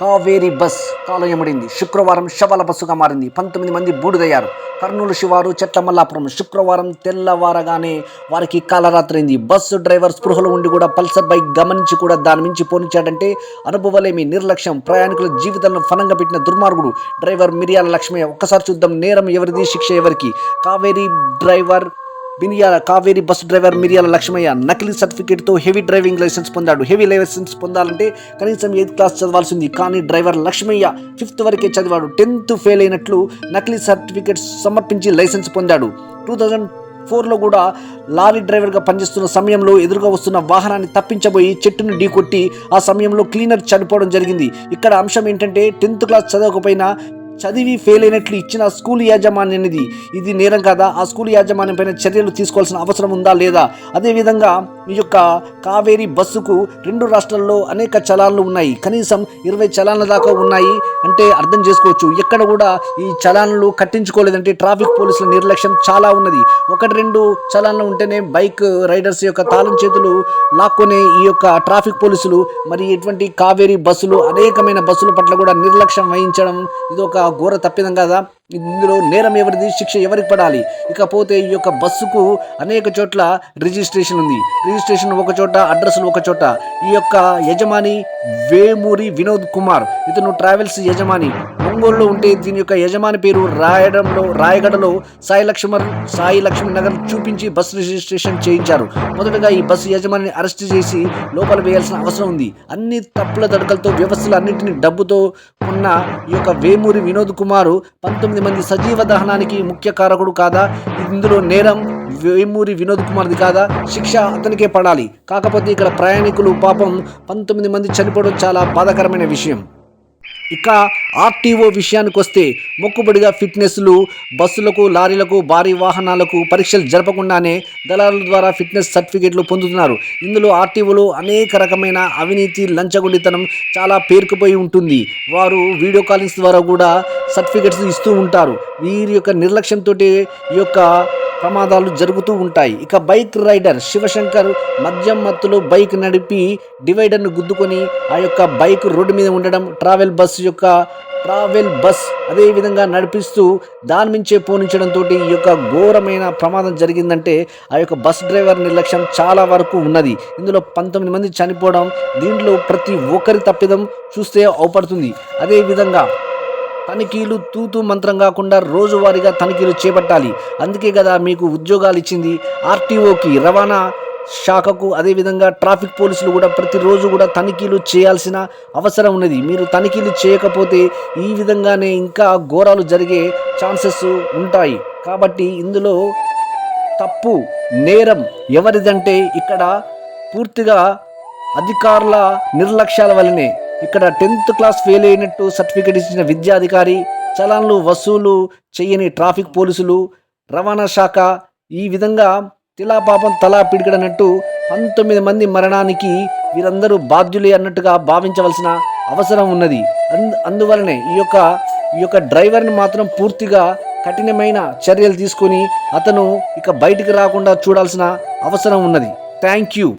Kaveri bus కాలయమడింది. శుక్రవారం శవాల బస్సుగా మారింది. పంతొమ్మిది మంది బూడిదయ్యారు. కర్నూలు శివారు చెట్లమల్లాపురం శుక్రవారం తెల్లవారగానే వారికి కాలరాత్రైంది. బస్సు డ్రైవర్ స్పృహలో ఉండి కూడా పల్సర్ బైక్ గమనించి కూడా దాని మించి పోనించాడంటే అనుభవలేమి నిర్లక్ష్యం. ప్రయాణికుల జీవితాలను ఫలంగా పెట్టిన దుర్మార్గుడు డ్రైవర్ మిరియాల లక్ష్మయ్య ఒక్కసారి చూద్దాం నేరం ఎవరిది శిక్ష ఎవరికి? కావేరీ డ్రైవర్ మిరియాల కావేరి బస్సు డ్రైవర్ మిరియాల లక్ష్మయ్య నకిలీ సర్టిఫికేట్తో హెవీ డ్రైవింగ్ లైసెన్స్ పొందాడు. హెవీ లైసెన్స్ పొందాలంటే కనీసం ఎయిత్ క్లాస్ చదవాల్సింది. కానీ డ్రైవర్ లక్ష్మయ్య ఫిఫ్త్ వరకే చదివాడు. టెన్త్ ఫెయిల్ అయినట్లు నకిలీ సర్టిఫికేట్ సమర్పించి లైసెన్స్ పొందాడు. టూ థౌజండ్ ఫోర్లో కూడా లారీ డ్రైవర్గా పనిచేస్తున్న సమయంలో ఎదురుగా వస్తున్న వాహనాన్ని తప్పించబోయి చెట్టును ఢీకొట్టి ఆ సమయంలో క్లీనర్ చనిపోవడం జరిగింది. ఇక్కడ అంశం ఏంటంటే టెన్త్ క్లాస్ చదవకపోయినా చదివి ఫెయిల్ అయినట్లు ఇచ్చిన స్కూల్ యాజమాన్యనిది. ఇది నేరం కాదా? ఆ స్కూల్ యాజమాన్యం పైన చర్యలు తీసుకోవాల్సిన అవసరం ఉందా లేదా? అదేవిధంగా ఈ యొక్క కావేరీ బస్సుకు రెండు రాష్ట్రాల్లో అనేక చలాన్లు ఉన్నాయి. కనీసం ఇరవై చలాన్ల దాకా ఉన్నాయి అంటే అర్థం చేసుకోవచ్చు. ఎక్కడ కూడా ఈ చలాన్లు కట్టించుకోలేదంటే ట్రాఫిక్ పోలీసుల నిర్లక్ష్యం చాలా ఉన్నది. ఒకటి రెండు చలాన్లు ఉంటేనే బైక్ రైడర్స్ యొక్క తాళం చేతులు లాక్కునే ఈ యొక్క ట్రాఫిక్ పోలీసులు మరి ఇటువంటి కావేరీ బస్సులు అనేకమైన బస్సుల పట్ల కూడా నిర్లక్ష్యం వహించడం ఇది ఒక ఆ ఘోర తప్పిదం కదా? ఇందులో నేరం ఎవరిది? శిక్ష ఎవరికి పడాలి? ఇకపోతే ఈ యొక్క బస్సుకు అనేక చోట్ల రిజిస్ట్రేషన్ ఉంది. రిజిస్ట్రేషన్ ఒక చోట అడ్రస్లు ఒక చోట. ఈ యొక్క యజమాని వేమూరి వినోద్ కుమార్. ఇతను ట్రావెల్స్ యజమాని. ఒంగోలులో ఉంటే దీని యొక్క యజమాని పేరు రాయడంలో రాయగడలో సాయి లక్ష్మణ్ సాయి లక్ష్మీ నగర్ చూపించి బస్ రిజిస్ట్రేషన్ చేయించారు. మొదటగా ఈ బస్సు యజమానిని అరెస్ట్ చేసి లోపల వేయాల్సిన అవసరం ఉంది. అన్ని తప్పుల తడకలతో వ్యవస్థలు అన్నింటినీ డబ్బుతో ఉన్న ఈ యొక్క వేమూరి వినోద్ కుమారు పంతొమ్మిది మంది సజీవ దహనానికి ముఖ్య కారకుడు కాదా? ఇందులో నేరం వేమూరి వినోద్ కుమార్ది కాదా? శిక్ష అతనికే పడాలి. కాకపోతే ఇక్కడ ప్రయాణికులు పాపం పంతొమ్మిది మంది చనిపోవడం చాలా బాధాకరమైన విషయం. ఇక ఆర్టీఓ విషయానికి వస్తే మొక్కుబడిగా ఫిట్నెస్లు బస్సులకు లారీలకు భారీ వాహనాలకు పరీక్షలు జరపకుండానే దళారుల ద్వారా ఫిట్నెస్ సర్టిఫికేట్లు పొందుతున్నారు. ఇందులో ఆర్టీఓలో అనేక రకమైన అవినీతి లంచగొండితనం చాలా పేరుకుపోయి ఉంటుంది. వారు వీడియో కాలింగ్స్ ద్వారా కూడా సర్టిఫికేట్స్ ఇస్తూ ఉంటారు. వీరి యొక్క నిర్లక్ష్యంతో ఈ యొక్క ప్రమాదాలు జరుగుతూ ఉంటాయి. ఇక బైక్ రైడర్ శివశంకర్ మద్యం మత్తులో బైక్ నడిపి డివైడర్ను గుద్దుకొని ఆ యొక్క బైక్ రోడ్డు మీద ఉండడం ట్రావెల్ బస్సు యొక్క ట్రావెల్ బస్ అదే విధంగా నడిపిస్తూ దాని మించే పోనించడంతో ఈ యొక్క ఘోరమైన ప్రమాదం జరిగిందంటే ఆ యొక్క బస్ డ్రైవర్ నిర్లక్ష్యం చాలా వరకు ఉన్నది. ఇందులో పంతొమ్మిది మంది చనిపోవడం దీంట్లో ప్రతి ఒక్కరి తప్పిదం చూస్తే అవుపడుతుంది అదేవిధంగా తనిఖీలు తూతు మంత్రం కాకుండా రోజువారీగా తనిఖీలు చేపట్టాలి. అందుకే కదా మీకు ఉద్యోగాలు ఇచ్చింది. ఆర్టీఓకి రవాణా శాఖకు అదేవిధంగా ట్రాఫిక్ పోలీసులు కూడా ప్రతిరోజు కూడా తనిఖీలు చేయాల్సిన అవసరం ఉన్నది. మీరు తనిఖీలు చేయకపోతే ఈ విధంగానే ఇంకా ఘోరాలు జరిగే ఛాన్సెస్ ఉంటాయి. కాబట్టి ఇందులో తప్పు నేరం ఎవరిదంటే ఇక్కడ పూర్తిగా అధికారుల నిర్లక్ష్యాల వల్లనే ఇక్కడ టెన్త్ క్లాస్ ఫెయిల్ అయినట్టు సర్టిఫికేట్ ఇచ్చిన విద్యాధికారి చలాన్లు వసూలు చేయని ట్రాఫిక్ పోలీసులు రవాణా శాఖ ఈ విధంగా తిలాపాపం తలా పిడికడనట్టు పంతొమ్మిది మంది మరణానికి వీరందరూ బాధ్యులే అన్నట్టుగా భావించవలసిన అవసరం ఉన్నది. అందు అందువలనే ఈ యొక్క ఈ యొక్క డ్రైవర్ని మాత్రం పూర్తిగా కఠినమైన చర్యలు తీసుకొని అతను ఇక బయటికి రాకుండా చూడాల్సిన అవసరం ఉన్నది. Thank you.